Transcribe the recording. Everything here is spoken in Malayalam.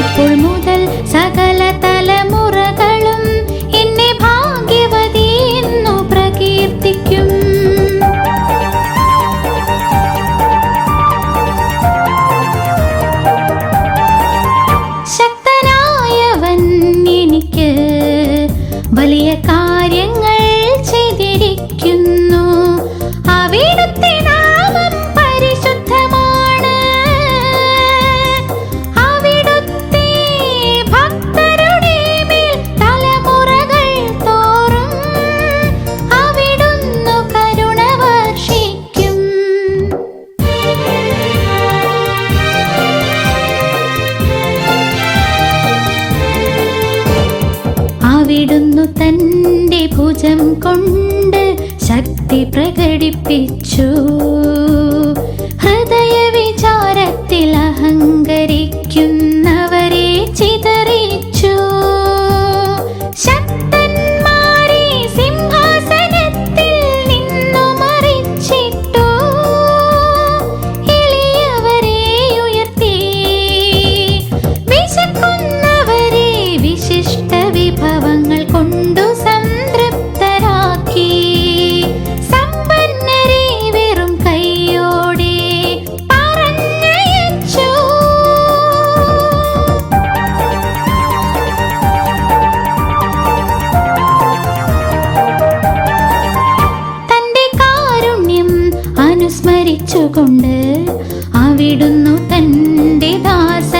ഇപ്പോൾ മുതൽ അവിടുന്നു തന്റെ ഭുജം കൊണ്ട് ശക്തി പ്രകടിപ്പിച്ചു. ഹൃദയ വിചാരത്തിൽ അഹങ്കരിക്കുന്നവരെ ചിതറിച്ചു. അനുസ്മരിച്ചുകൊണ്ട് അവിടുന്നു തന്റെ ദാസ